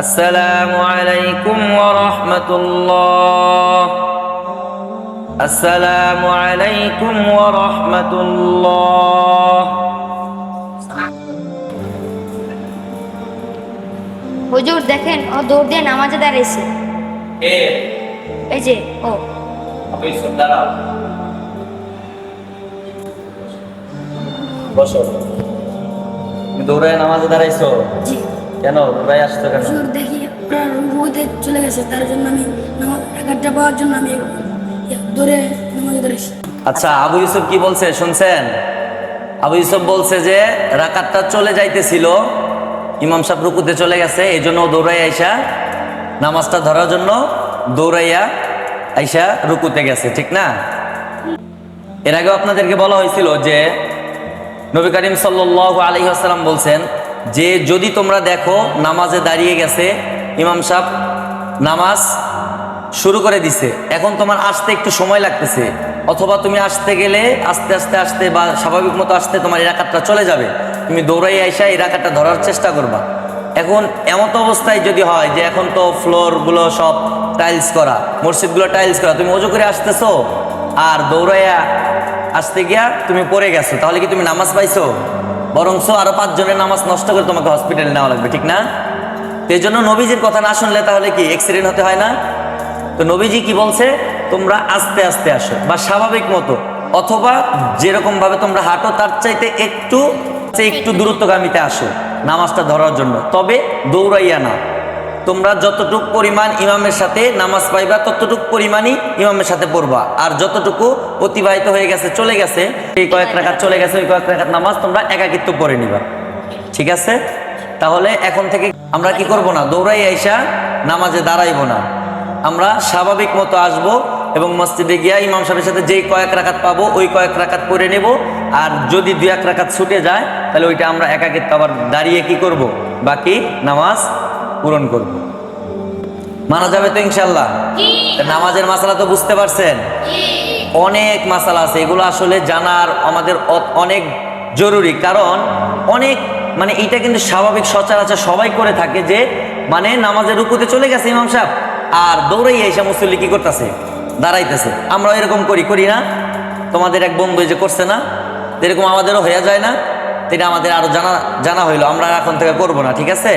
আসসালামু আলাইকুম ওয়া রাহমাতুল্লাহ। আসসালামু আলাইকুম ওয়া রাহমাতুল্লাহ। হুজুর দেখেন ও দৌড় দিয়ে নামাজে দাঁড়িয়েছে এই যে ও। আপনি দাঁড়াও। বসো। দৌড়ায় নামাজে দাঁড়াইছো? জি। কেন? দৌড়ায় আসছো কেন? হুজুর দেখি আপনার চলে গেছে তার জন্য আমি নামাজ পাওয়ার জন্য আমি দৌড়ে নামাজে দাঁড়িয়েছি আচ্ছা আবু ইউসুফ কি বলছে? শুনছেন? আবু ইউসুফ বলছে যে রাকাতটা চলে যাইতেছিল ইমাম সাহেব রুকুতে চলে গেছে এই জন্য দৌড়াই আইসা নামাজটা ধরার জন্য দৌড়াইয়া আইসা রুকুতে গেছে ঠিক না? এর আগেও আপনাদেরকে বলা হয়েছিল যে নবী করিম সাল্লাহ আলী আসসালাম বলছেন যে যদি তোমরা দেখো নামাজে দাঁড়িয়ে গেছে, ইমাম সাহেব নামাজ শুরু করে দিছে। এখন তোমার আসতে একটু সময় লাগতেছে। অথবা তুমি আসতে গেলে আস্তে আস্তে আসতে বা স্বাভাবিক মতো আসতে তোমার এলাকাটা চলে যাবে। তুমি দৌড়াই আইসা এলাকাটা ধরার চেষ্টা করবা। এখন এমত অবস্থায় যদি হয় যে এখন তো ফ্লোরগুলো সব টাইলস করা মসজিদগুলো টাইলস করা, তুমি অজু করে আসতেছো আর দৌড়াইয়া আসতে গিয়া তুমি পড়ে গেছো, তাহলে কি তুমি নামাজ পাইছো? বরংস আরও পাঁচজনের নামাজ নষ্ট করে তোমাকে হসপিটালে নেওয়া লাগবে, ঠিক না? এই জন্য নবীজির কথা না শুনলে তাহলে কি অ্যাক্সিডেন্ট হতে হয় না? তো নবীজি কি বলছে? তোমরা আস্তে আস্তে আসো, বা স্বাভাবিক মতো, অথবা যেরকম ভাবে তোমরা হাঁটো, তার চাইতে একটু একটু দূরত্বগামীতে আসো নামাজটা ধরার জন্য। তবে দৌড়াইয়া না। তোমরা যতটুক পরিমাণ ইমামের সাথে নামাজ পাইবা, ততটুক পরিমাণই ইমামের সাথে পড়বা। আর যতটুকু অতিবাহিত হয়ে গেছে, চলে গেছে, এই কয়েক রাখাত চলে গেছে, ওই কয়েক রাখাত নামাজ তোমরা একাকিত্ব পড়ে নিবা। ঠিক আছে? তাহলে এখন থেকে আমরা কি করব না? দৌড়াই আইসা নামাজে দাঁড়াইব না। আমরা স্বাভাবিক মতো আসব এবং মসজিদে গিয়া ইমাম সাহেবের সাথে যেই কয়েক রাখাত পাবো, ওই কয়েক রাখাত পরে নেব। আর যদি দুই এক রাখাত ছুটে যায়, তাহলে ওইটা আমরা একাকিত্ব আবার দাঁড়িয়ে কি করব? বাকি নামাজ পূরণ করব। মানা যাবে তো ইনশাল্লাহ নামাজের মাসালা তো বুঝতে পারছেন? অনেক মাসালা আছে এগুলো আসলে জানার আমাদের অনেক জরুরি। কারণ অনেক মানে এটা কিন্তু স্বাভাবিক সচরাচর সবাই করে থাকে যে মানে নামাজের রুকুতে চলে গেছে ইমাম সাহেব আর দৌড়াই এসে মুসল্লি কি করতেছে? দাঁড়াইতেছে। আমরা এরকম করি করি না? তোমাদের এক বন্ধু যে করছে না? এরকম আমাদেরও হয়ে যায় না? এটা আমাদের আরও জানা জানা হইল আমরা এখন থেকে করব না ঠিক আছে?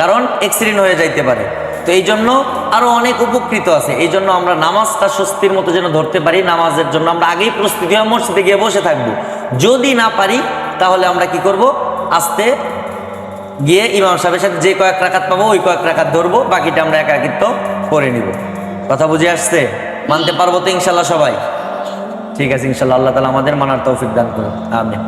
কারণ অ্যাক্সিডেন্ট হয়ে যাইতে পারে। তো এই জন্য আরও অনেক উপকৃত আছে। এই জন্য আমরা নামাজটা স্বস্তির মতো যেন ধরতে পারি নামাজের জন্য আমরা আগেই প্রস্তুতি হয়ে মসজিদে গিয়ে বসে থাকব। যদি না পারি তাহলে আমরা কি করব? আস্তে গিয়ে ইমাম সাহেবের সাথে যে কয়েক রাখাত পাবো ওই কয়েক রাকাত ধরবো বাকিটা আমরা একাকিত্ব করে নিব। কথা বুঝে আসছে? মানতে পারব তো ইনশাল্লাহ সবাই? ঠিক আছে ইনশাল্লাহ আল্লাহ তালা আমাদের মানার তৌফিক দান করুন আমিন।